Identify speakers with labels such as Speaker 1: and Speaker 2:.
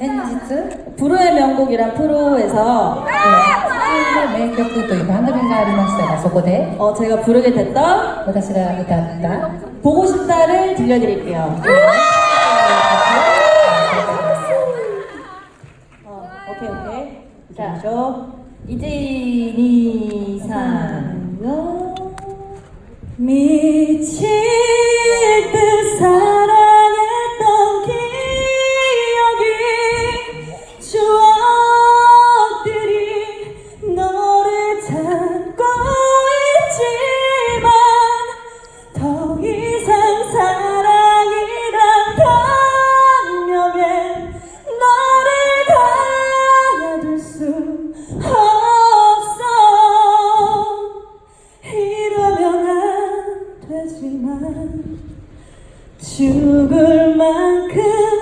Speaker 1: 先日、
Speaker 2: 불후의 명곡이란 프로에서
Speaker 1: の名曲という番組がありましたが、そこで
Speaker 2: 어, 제가 부르게 됐던
Speaker 1: 私が歌った、
Speaker 2: 보고 싶다를 들려드릴게요. 어, 오케이 오케이. 자, 저 이진이 상어 미친 하지만 죽을 만큼